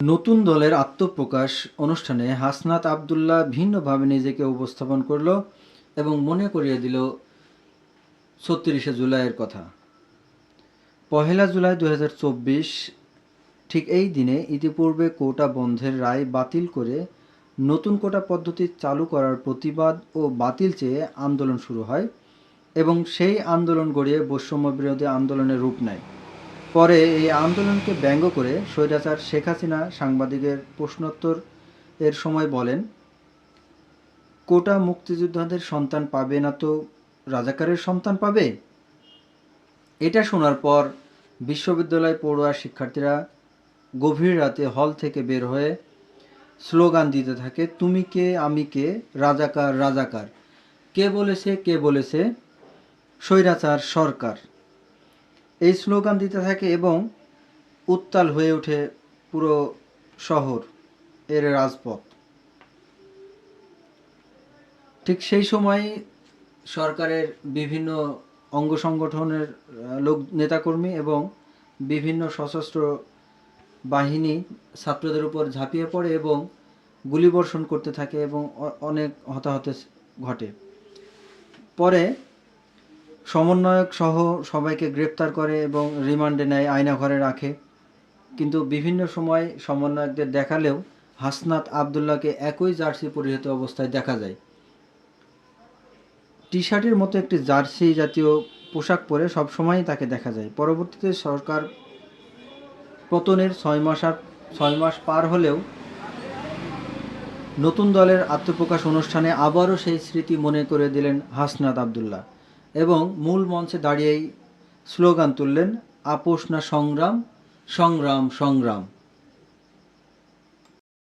নতুন দলের আত্মপ্রকাশ অনুষ্ঠানে হাসনাত আবদুল্লাহ ভিন্নভাবে নিজেকে উপস্থাপন করল এবং মনে করিয়ে দিল ছত্রিশে জুলাইয়ের কথা। পহেলা জুলাই দু হাজার চব্বিশ ঠিক এই দিনে ইতিপূর্বে কোটা বন্ধের রায় বাতিল করে নতুন কোটা পদ্ধতি চালু করার প্রতিবাদ ও বাতিল চেয়ে আন্দোলন শুরু হয় এবং সেই আন্দোলন গড়িয়ে বৈষম্য বিরোধী আন্দোলনের রূপ নেয়। পরে এই আন্দোলনকে ব্যঙ্গ করে স্বৈরাচার শেখ হাসিনা সাংবাদিকের প্রশ্নোত্তর এর সময় বলেন, কোটা মুক্তিযোদ্ধাদের সন্তান পাবে না তো রাজাকারের সন্তান পাবে? এটা শোনার পর বিশ্ববিদ্যালয় পড়ুয়া শিক্ষার্থীরা গভীর রাতে হল থেকে বের হয়ে স্লোগান দিতে থাকে, তুমি কে, আমি কে? রাজাকার রাজাকার। কে বলেছে কে বলেছে? স্বৈরাচার সরকার। এই স্লোগান দিতে থাকে এবং উত্তাল হয়ে ওঠে পুরো শহর এর রাজপথ। ঠিক সেই সময় সরকারের বিভিন্ন অঙ্গ সংগঠনের লোক, নেতাকর্মী এবং বিভিন্ন সশস্ত্র বাহিনী ছাত্রদের উপর ঝাঁপিয়ে পড়ে এবং গুলিবর্ষণ করতে থাকে এবং অনেক হতাহত ঘটে। পরে সমন্বয়ক সহ সবাইকে গ্রেপ্তার করে এবং রিমান্ডে নেয়, আয়না ঘরে রাখে। কিন্তু বিভিন্ন সময় সমন্বয়কদের দেখালেও হাসনাত আবদুল্লাহকে একই জার্সি পরিহিত অবস্থায় দেখা যায়। টি শার্টের মতো একটি জার্সি জাতীয় পোশাক পরে সবসময়ই তাকে দেখা যায়। পরবর্তীতে সরকার পতনের ছয় মাস আর ছয় মাস পার হলেও নতুন দলের আত্মপ্রকাশ অনুষ্ঠানে আবারও সেই স্মৃতি মনে করে দিলেন হাসনাত আবদুল্লাহ এবং মূল মঞ্চে দাঁড়িয়েই স্লোগান তুললেন, আপোষ না সংগ্রাম সংগ্রাম সংগ্রাম।